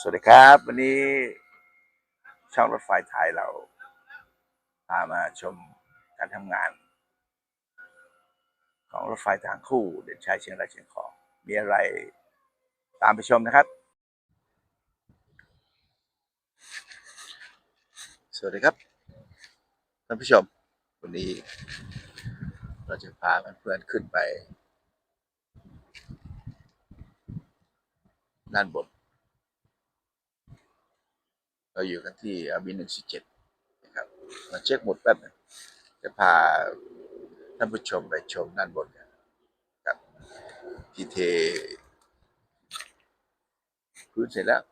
สวัสดีครับ วันนี้ช่องรถไฟไทยเรา พามาชมการทำงาน ของรถไฟทางคู่ เด่นชัยเชียงรายเชียงของ มีอะไรตามไปชมนะครับ สวัสดีครับท่านผู้ชม วันนี้ เราจะพาเพื่อนๆขึ้นไปด้านบน เราอยู่กันที่อาบีหนึ่งสี่เจ็ดนะครับมาเช็คหมดแป๊บหนึงจะพาท่านผู้ชมไปชมด้านบนกันครับที่เทพื้นเสร็จแล้ว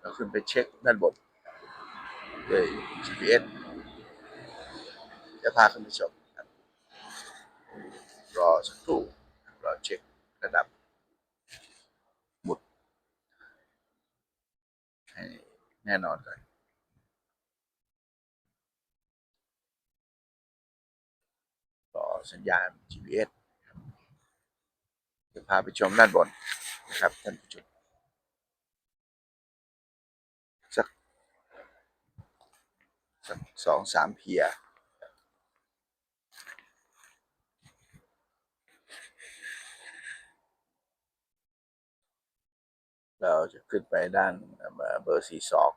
เราขึ้นไปเช็คด้านบนด้วย GPS จะพาท่านผู้ชมรอสักครู่รอเช็คระดับ หมุด ให้ แน่นอนก่อนต่อสัญญาณ GPS จะพาไปชมด้านบนนะครับท่านผู้ชมสักสักสองสามเพียเราจะขึ้นไปด้านเบอร์สี่สอง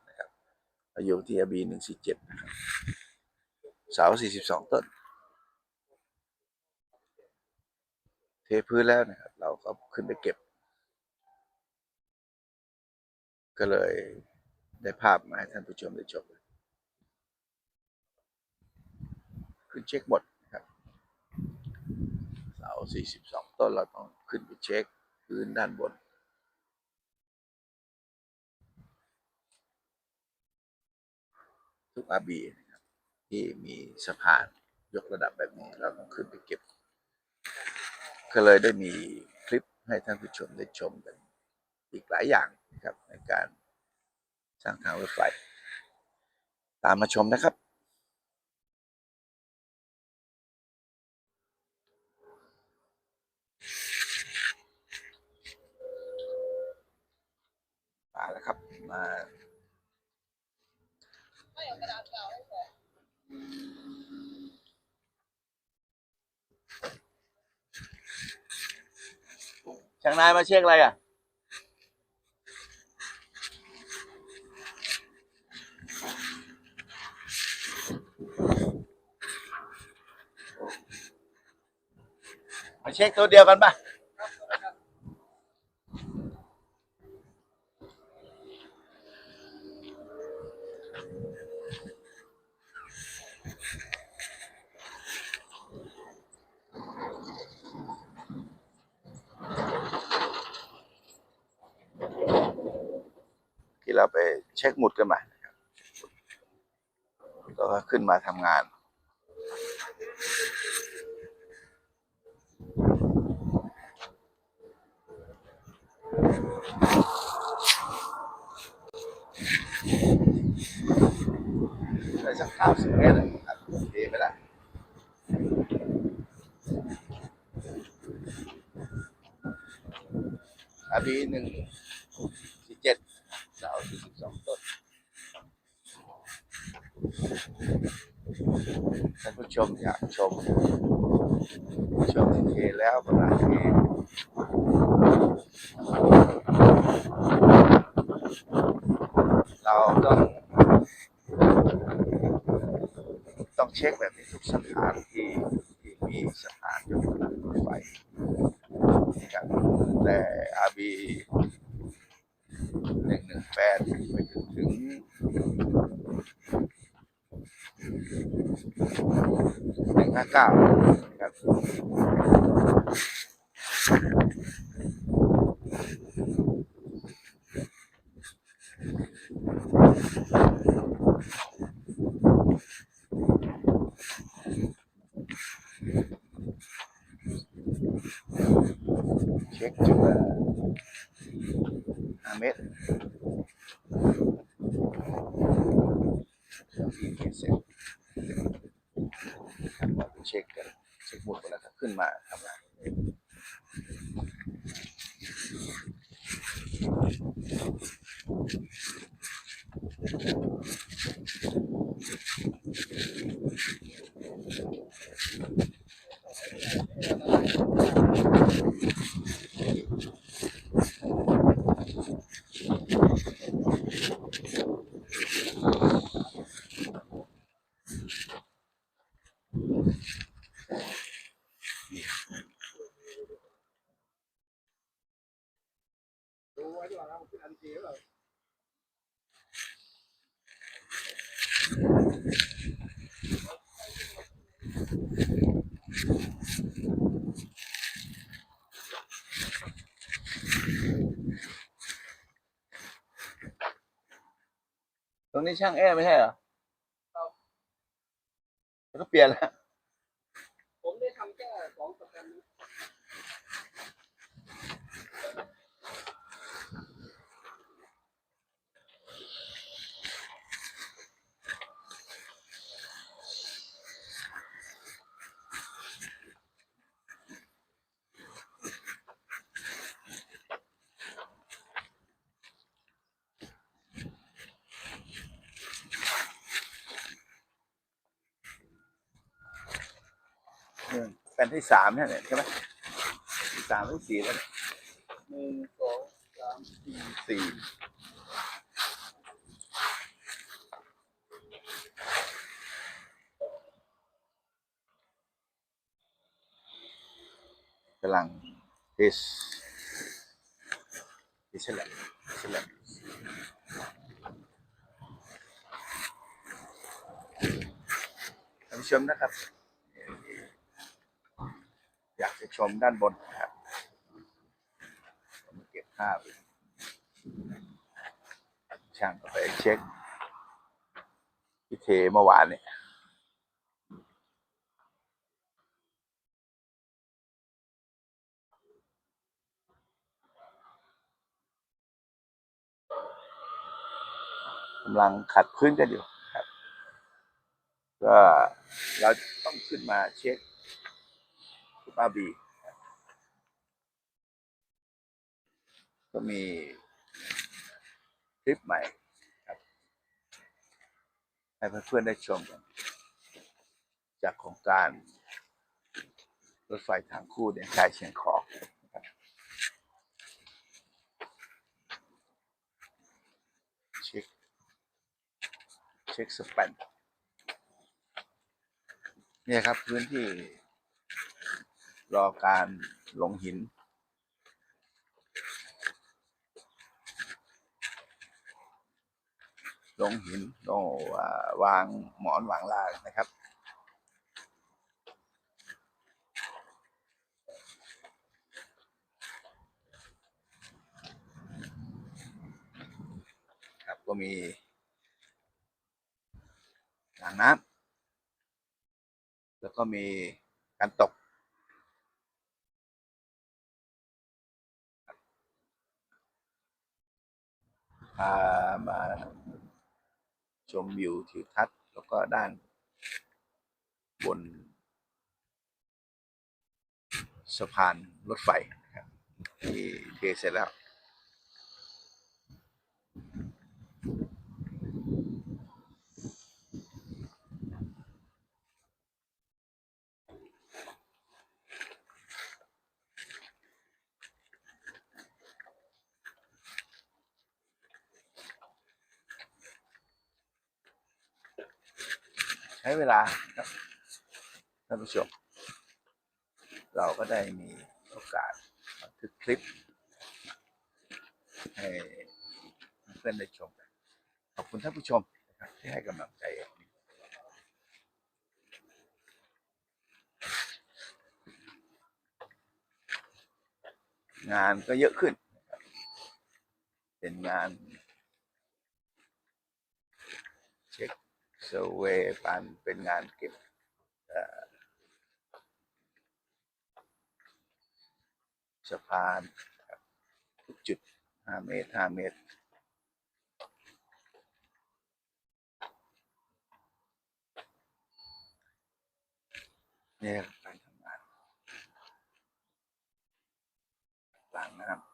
อายุที่อบีหนึ่งสี่เจ็ดนะครับเสาสี่สิบสองต้น เทพื้นแล้วนะครับ เราก็ขึ้นไปเก็บ ก็เลยได้ภาพมาให้ท่านผู้ชมได้ชมขึ้นเช็คหมดนะครับเสาสี่สิบสองต้นเราต้องขึ้นไปเช็คพื้นด้านบน ทุกอาบีนะครับที่มีสะพานยกระดับแบบนี้ เราต้องขึ้นไปเก็บ ก็เลยได้มีคลิปให้ท่านผู้ชมได้ชมกัน อีกหลายอย่างนะครับในการสร้างทางรถไฟ ตามมาชมนะครับมาแล้วครับมา ช่างนายมาเช็คอะไรอะ มาเช็คตัวเดียวกันป่ะ ที่ เราไปเช็คหมุดกันมานะครับก็ขึ้นมาทำงานได้สักเก้าสิบเมตรนะครับโอเคไปและอาบีหนึ่งสี่เจ็ดเสาสี่สิบสองต้นท่านผู้ ชมอยากชมชมเทแล้วประมาณนี้เราต้องต้องเช็คแบบนี้ทุกสถานที่ที่มีสถานยกระดับไฟแต่อาบีหนึ่งหนึ่งแปดไปจนถึง หนึ่งห้าเก้านะครับเช็คจุดละห้าเมตรที่เขียนเสร็จครับเราไปเช็คกันเช็คหมุดกันแล้วก็ ขึ้นมา ตรงนี้ช่างแอร์ไม่ใช่เหรอแล้วก็เปลี่ยนแล้ว ผมได้ทำแค่สองสัปดาห์นี้ อืมแผ่นที่สามเนี่ยใช่ไหมสามหรือสี่แล้วหนึ่งสองสามสี่สี่กำลังเทสเทสแลบเทสแลบท่านผู้ชมนะครับ ชมด้านบนนะครับผมเก็บภาพช่างก็ไปเช็คที่เทเมื่อวานเนี่ยกำลังขัดพื้นกันอยู่ครับ ก็เราต้องขึ้นมาเช็ค ที่ป้าบีก็มีคลิปใหม่ครับให้เพื่อนๆได้ชมกัน จากโครงการรถไฟทางคู่เนี่ยชายเชียงของนะครับเช็คเช็คสแปนเนี่ยครับพื้นที่ รอการลงหิน ลงหินลงอ่าวางหมอนวางลางนะครับครับก็มีอ่างน้ำแล้วก็มีการตก พามาชมวิวทิวทัศน์แล้วก็ด้านบนสะพานรถไฟนะครับที่เทเสร็จแล้ว เวลาครับท่านผู้ชม เราก็ได้มีโอกาสบันทึกคลิป ให้เพื่อนได้ชม ขอบคุณท่านผู้ชมนะครับที่ให้กำลังใจงานก็เยอะขึ้น เป็นงาน เช็ค เซเวย์ปันเป็นงานเก็บสะพานทุกจุด 5 เมตร 5 เมตร เนี่คือการทำงานหลังนะ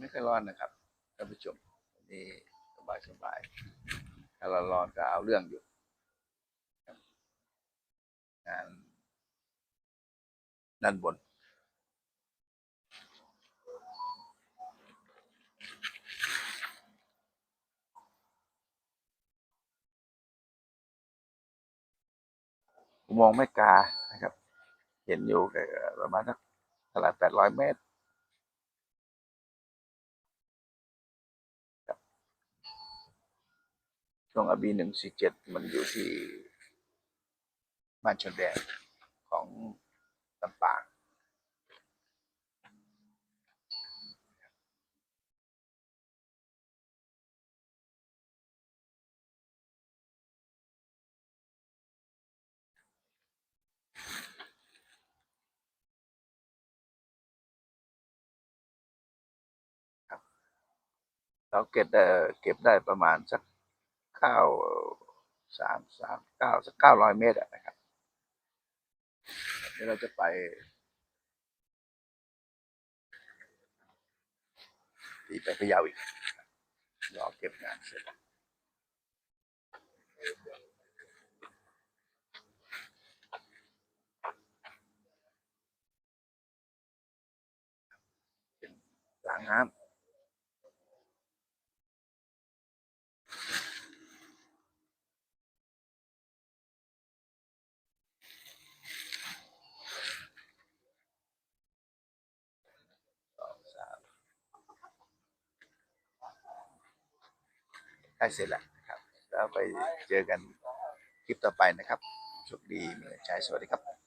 ไม่ค่อยร้อนนะครับท่านผู้ชมวันนี้สบายสบายๆถ้าเราร้อนก็เอาเรื่องอยู่งานด้านบนอุโมงแม่กานะครับ เห็นอยู่ประมาณสักเท่าไหร่แปดร้อยเมตร ช่วงอบีหนึ่งสี่เจ็ดมันอยู่ที่บ้านชนแดนของลำปางเราเก็บได้เก็บได้ประมาณสัก เก้าสามสามเก้าสักเก้าร้อยเมตรนะครับเดี๋ยวเราจะไปตีไปพะเยาอีกรอเก็บงานเสร็จเป็นล้างน้ำสองสาม ใกล้เสร็จแล้วนะครับ แล้วไปเจอกันคลิปต่อไปนะครับโชคดีมีใจสวัสดีครับ